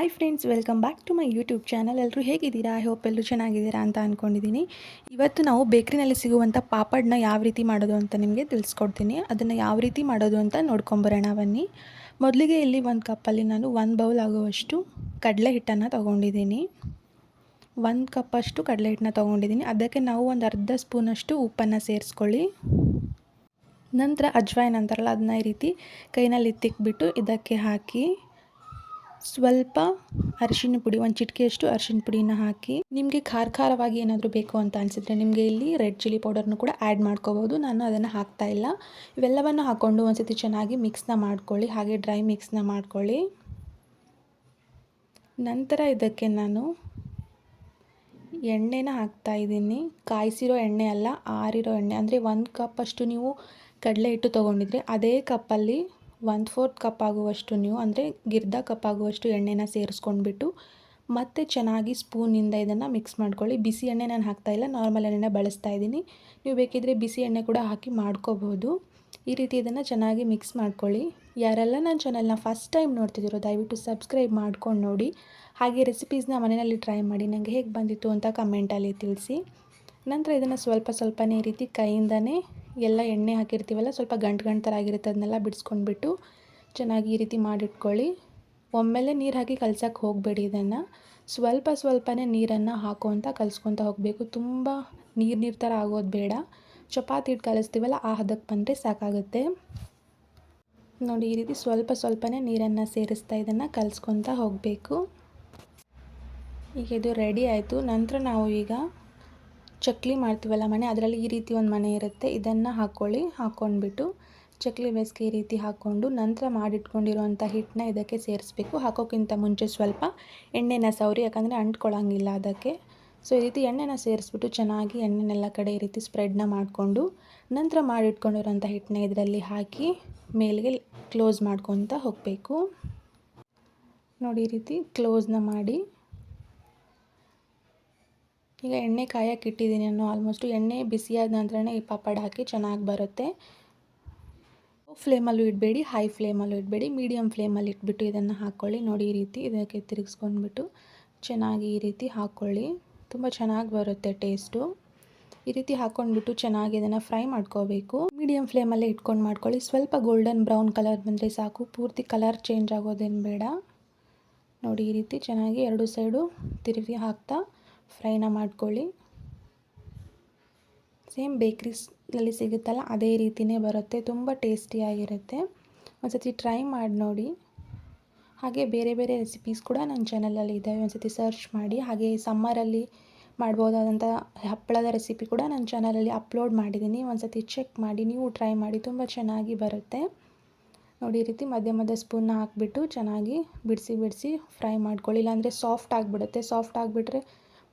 Hi friends welcome back to my YouTube channel ಎಲ್ಲರೂ ಹೇಗಿದ್ದೀರಾ? I hope ಎಲ್ಲರೂ ಚೆನ್ನಾಗಿದ್ದೀರಾ ಅಂತ ಅಂದ್ಕೊಂಡಿದ್ದೀನಿ ಇವತ್ತು ನಾವು ಬೇಕ್ರಿನಲ್ಲಿ ಸಿಗುವಂಥ ಪಾಪಡ್ನ ಯಾವ ರೀತಿ ಮಾಡೋದು ಅಂತ ನಿಮಗೆ ತಿಳಿಸ್ಕೊಡ್ತೀನಿ. ಅದನ್ನು ಯಾವ ರೀತಿ ಮಾಡೋದು ಅಂತ ನೋಡ್ಕೊಂಬರೋಣ, ಬನ್ನಿ. ಮೊದಲಿಗೆ ಇಲ್ಲಿ ಒಂದು ಕಪ್ಪಲ್ಲಿ ನಾನು ಒಂದು ಬೌಲ್ ಆಗುವಷ್ಟು ಕಡಲೆ ಹಿಟ್ಟನ್ನು ತೊಗೊಂಡಿದ್ದೀನಿ. ಒಂದು ಕಪ್ಪಷ್ಟು ಕಡಲೆ ಹಿಟ್ಟನ್ನ ತೊಗೊಂಡಿದ್ದೀನಿ. ಅದಕ್ಕೆ ನಾವು ಒಂದು ಅರ್ಧ ಸ್ಪೂನಷ್ಟು ಉಪ್ಪನ್ನು ಸೇರಿಸ್ಕೊಳ್ಳಿ. ನಂತರ ಅಜ್ವಾಯಿನ್ ಅಂತಾರಲ್ಲ ಅದನ್ನ ಈ ರೀತಿ ಕೈನಲ್ಲಿ ತಿಕ್ಬಿಟ್ಟು ಇದಕ್ಕೆ ಹಾಕಿ ಸ್ವಲ್ಪ ಅರಿಶಿನ ಪುಡಿ, ಒಂದು ಚಿಟಿಕೆಯಷ್ಟು ಅರಿಶಿನ ಪುಡಿನ ಹಾಕಿ ನಿಮಗೆ ಖಾರ ಖಾರವಾಗಿ ಏನಾದರೂ ಬೇಕು ಅಂತ ಅನಿಸಿದ್ರೆ ನಿಮಗೆ ಇಲ್ಲಿ ರೆಡ್ ಚಿಲ್ಲಿ ಪೌಡರ್ನು ಕೂಡ ಆ್ಯಡ್ ಮಾಡ್ಕೋಬೋದು. ನಾನು ಅದನ್ನು ಹಾಕ್ತಾ ಇಲ್ಲ. ಇವೆಲ್ಲವನ್ನು ಹಾಕ್ಕೊಂಡು ಒಂದ್ಸತಿ ಚೆನ್ನಾಗಿ ಮಿಕ್ಸ್ನ ಮಾಡ್ಕೊಳ್ಳಿ. ಹಾಗೆ ಡ್ರೈ ಮಿಕ್ಸ್ನ ಮಾಡ್ಕೊಳ್ಳಿ. ನಂತರ ಇದಕ್ಕೆ ನಾನು ಎಣ್ಣೆನ ಹಾಕ್ತಾ ಇದ್ದೀನಿ. ಕಾಯಿಸಿರೋ ಎಣ್ಣೆ ಅಲ್ಲ, ಆರಿರೋ ಎಣ್ಣೆ. ಅಂದರೆ ಒಂದು ಕಪ್ಪಷ್ಟು ನೀವು ಕಡಲೆ ಹಿಟ್ಟು ತೊಗೊಂಡಿದ್ರೆ, ಅದೇ ಕಪ್ಪಲ್ಲಿ ಒನ್ ಫೋರ್ತ್ ಕಪ್ ಆಗುವಷ್ಟು ನೀವು, ಅಂದರೆ ಗಿರ್ದ ಕಪ್ ಆಗುವಷ್ಟು ಎಣ್ಣೆನ ಸೇರಿಸ್ಕೊಂಡ್ಬಿಟ್ಟು ಮತ್ತೆ ಚೆನ್ನಾಗಿ ಸ್ಪೂನಿಂದ ಇದನ್ನು ಮಿಕ್ಸ್ ಮಾಡ್ಕೊಳ್ಳಿ. ಬಿಸಿ ಎಣ್ಣೆ ನಾನು ಹಾಕ್ತಾಯಿಲ್ಲ ನಾರ್ಮಲ್ ಎಣ್ಣೆನ ಬಳಸ್ತಾ ಇದ್ದೀನಿ. ನೀವು ಬೇಕಿದ್ದರೆ ಬಿಸಿ ಎಣ್ಣೆ ಕೂಡ ಹಾಕಿ ಮಾಡ್ಕೋಬೋದು. ಈ ರೀತಿ ಇದನ್ನು ಚೆನ್ನಾಗಿ ಮಿಕ್ಸ್ ಮಾಡ್ಕೊಳ್ಳಿ. ಯಾರೆಲ್ಲ ನನ್ನ ಚಾನಲ್ನ ಫಸ್ಟ್ ಟೈಮ್ ನೋಡ್ತಿದ್ದೀರೋ, ದಯವಿಟ್ಟು ಸಬ್ಸ್ಕ್ರೈಬ್ ಮಾಡ್ಕೊಂಡು ನೋಡಿ. ಹಾಗೆ ರೆಸಿಪೀಸ್ನ ಮನೆಯಲ್ಲಿ ಟ್ರೈ ಮಾಡಿ. ನನಗೆ ಹೇಗೆ ಬಂದಿತ್ತು ಅಂತ ಕಮೆಂಟಲ್ಲಿ ತಿಳಿಸಿ. ನಂತರ ಇದನ್ನು ಸ್ವಲ್ಪ ಸ್ವಲ್ಪನೇ ರೀತಿ ಕೈಯಿಂದನೇ ಎಲ್ಲ ಎಣ್ಣೆ ಹಾಕಿರ್ತೀವಲ್ಲ, ಸ್ವಲ್ಪ ಗಂಟು ಗಂಟು ಥರ ಆಗಿರುತ್ತೆ ಅದನ್ನೆಲ್ಲ ಬಿಡಿಸ್ಕೊಂಡ್ಬಿಟ್ಟು ಚೆನ್ನಾಗಿ ಈ ರೀತಿ ಮಾಡಿಟ್ಕೊಳ್ಳಿ. ಒಮ್ಮೆಲೆ ನೀರು ಹಾಕಿ ಕಲ್ಸೋಕ್ಕೆ ಹೋಗಬೇಡಿ ಇದನ್ನು. ಸ್ವಲ್ಪ ಸ್ವಲ್ಪನೇ ನೀರನ್ನು ಹಾಕುವಂತ ಕಲಿಸ್ಕೊತ ಹೋಗಬೇಕು. ತುಂಬ ನೀರು ನೀರು ಥರ ಆಗೋದು ಬೇಡ. ಚಪಾತಿ ಹಿಟ್ಟು ಕಲಿಸ್ತೀವಲ್ಲ, ಆ ಹದಕ್ಕೆ ಬಂದರೆ ಸಾಕಾಗುತ್ತೆ. ನೋಡಿ, ಈ ರೀತಿ ಸ್ವಲ್ಪ ಸ್ವಲ್ಪನೇ ನೀರನ್ನು ಸೇರಿಸ್ತಾ ಇದನ್ನು ಕಲಿಸ್ಕೊತ ಹೋಗಬೇಕು. ಈಗ ಇದು ರೆಡಿ ಆಯಿತು. ನಂತರ ನಾವು ಈಗ ಚಕ್ಲಿ ಮಾಡ್ತೀವಲ್ಲ ಮನೆ, ಅದರಲ್ಲಿ ಈ ರೀತಿ ಒಂದು ಮನೆ ಇರುತ್ತೆ. ಇದನ್ನು ಹಾಕ್ಕೊಳ್ಳಿ ಹಾಕ್ಕೊಂಡ್ಬಿಟ್ಟು ಚಕ್ಲಿ ಬೇಸ್ಗೆ ಈ ರೀತಿ ಹಾಕ್ಕೊಂಡು ನಂತರ ಮಾಡಿಟ್ಕೊಂಡಿರುವಂಥ ಹಿಟ್ಟನ್ನ ಇದಕ್ಕೆ ಸೇರಿಸ್ಬೇಕು. ಹಾಕೋಕ್ಕಿಂತ ಮುಂಚೆ ಸ್ವಲ್ಪ ಎಣ್ಣೆನ ಸವರಿ, ಯಾಕಂದರೆ ಅಂಟ್ಕೊಳ್ಳೋಂಗಿಲ್ಲ ಅದಕ್ಕೆ. ಸೊ ಈ ರೀತಿ ಎಣ್ಣೆನ ಸೇರಿಸ್ಬಿಟ್ಟು ಚೆನ್ನಾಗಿ ಎಣ್ಣೆನೆಲ್ಲ ಕಡೆ ಈ ರೀತಿ ಸ್ಪ್ರೆಡ್ನ ಮಾಡಿಕೊಂಡು ನಂತರ ಮಾಡಿಟ್ಕೊಂಡಿರೋಂಥ ಹಿಟ್ಟನ್ನ ಇದರಲ್ಲಿ ಹಾಕಿ ಮೇಲಿಗೆ ಕ್ಲೋಸ್ ಮಾಡ್ಕೊತ ಹೋಗಬೇಕು. ನೋಡಿ ಈ ರೀತಿ ಕ್ಲೋಸ್ನ ಮಾಡಿ ಈಗ ಎಣ್ಣೆ ಕಾಯಕ್ಕೆ ಇಟ್ಟಿದ್ದೀನಿ ನಾನು ಆಲ್ಮೋಸ್ಟು ಎಣ್ಣೆ ಬಿಸಿಯಾದ ನಂತರನೇ ಈ ಪಾಪಡ್ ಹಾಕಿ ಚೆನ್ನಾಗಿ ಬರುತ್ತೆ. ಫ್ಲೇಮಲ್ಲೂ ಇಡಬೇಡಿ ಹೈ ಫ್ಲೇಮಲ್ಲೂ ಇಡಬೇಡಿ ಮೀಡಿಯಮ್ ಫ್ಲೇಮಲ್ಲಿ ಇಟ್ಬಿಟ್ಟು ಇದನ್ನು ಹಾಕ್ಕೊಳ್ಳಿ ನೋಡಿ ಈ ರೀತಿ ಇದಕ್ಕೆ ತಿರುಗಿಸ್ಕೊಂಡ್ಬಿಟ್ಟು ಚೆನ್ನಾಗಿ ಈ ರೀತಿ ಹಾಕ್ಕೊಳ್ಳಿ ತುಂಬ ಚೆನ್ನಾಗಿ ಬರುತ್ತೆ ಟೇಸ್ಟು ಈ ರೀತಿ ಹಾಕ್ಕೊಂಡ್ಬಿಟ್ಟು ಚೆನ್ನಾಗಿ ಇದನ್ನು ಫ್ರೈ ಮಾಡ್ಕೋಬೇಕು. ಮೀಡಿಯಮ್ ಫ್ಲೇಮಲ್ಲೇ ಇಟ್ಕೊಂಡು ಮಾಡ್ಕೊಳ್ಳಿ. ಸ್ವಲ್ಪ ಗೋಲ್ಡನ್ ಬ್ರೌನ್ ಕಲರ್ ಬಂದರೆ ಸಾಕು. ಪೂರ್ತಿ ಕಲರ್ ಚೇಂಜ್ ಆಗೋದೇನು ಬೇಡ. ನೋಡಿ ಈ ರೀತಿ ಚೆನ್ನಾಗಿ ಎರಡು ಸೈಡು ತಿರುಗಿ ಹಾಕ್ತಾ ಫ್ರೈನ ಮಾಡ್ಕೊಳ್ಳಿ. ಸೇಮ್ ಬೇಕ್ರೀಸ್ನಲ್ಲಿ ಸಿಗುತ್ತಲ್ಲ, ಅದೇ ರೀತಿಯೇ ಬರುತ್ತೆ. ತುಂಬ ಟೇಸ್ಟಿಯಾಗಿರುತ್ತೆ. ಒಂದು ಸತಿ ಟ್ರೈ ಮಾಡಿ ನೋಡಿ. ಹಾಗೆ ಬೇರೆ ಬೇರೆ ರೆಸಿಪೀಸ್ ಕೂಡ ನನ್ನ ಚಾನಲಲ್ಲಿ ಇದ್ದಾವೆ. ಒಂದು ಸತಿ ಸರ್ಚ್ ಮಾಡಿ. ಹಾಗೆ ಸಮ್ಮರಲ್ಲಿ ಮಾಡ್ಬೋದಾದಂಥ ಹಪ್ಪಳದ ರೆಸಿಪಿ ಕೂಡ ನನ್ನ ಚಾನಲಲ್ಲಿ ಅಪ್ಲೋಡ್ ಮಾಡಿದ್ದೀನಿ. ಒಂದು ಸತಿ ಚೆಕ್ ಮಾಡಿ, ನೀವು ಟ್ರೈ ಮಾಡಿ. ತುಂಬ ಚೆನ್ನಾಗಿ ಬರುತ್ತೆ. ನೋಡಿ ರೀತಿ ಮಧ್ಯ ಮಧ್ಯ ಸ್ಪೂನ್ನ ಹಾಕಿಬಿಟ್ಟು ಚೆನ್ನಾಗಿ ಬಿಡಿಸಿ ಬಿಡಿಸಿ ಫ್ರೈ ಮಾಡ್ಕೊಳ್ಳಿ. ಇಲ್ಲಾಂದರೆ ಸಾಫ್ಟ್ ಆಗಿಬಿಡುತ್ತೆ. ಸಾಫ್ಟ್ ಆಗಿಬಿಟ್ರೆ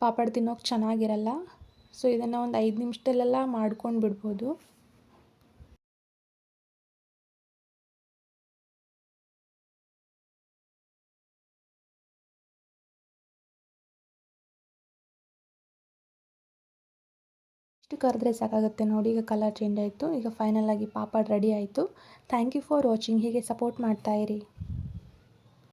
ಪಾಪಡ್ ತಿನ್ನೋಕೆ ಚೆನ್ನಾಗಿರಲ್ಲ. ಸೊ ಇದನ್ನು ಒಂದು ಐದು ನಿಮಿಷದಲ್ಲೆಲ್ಲ ಮಾಡ್ಕೊಂಡು ಬಿಡ್ಬೋದು. ಇಷ್ಟು ಕರೆದ್ರೆ ಸಾಕಾಗುತ್ತೆ ನೋಡಿ, ಈಗ ಕಲರ್ ಚೇಂಜ್ ಆಯಿತು. ಈಗ ಫೈನಲ್ ಆಗಿ ಪಾಪಡ್ ರೆಡಿ ಆಯಿತು. ಥ್ಯಾಂಕ್ ಯು ಫಾರ್ ವಾಚಿಂಗ್ ಹೀಗೆ ಸಪೋರ್ಟ್ ಮಾಡ್ತಾಯಿರಿ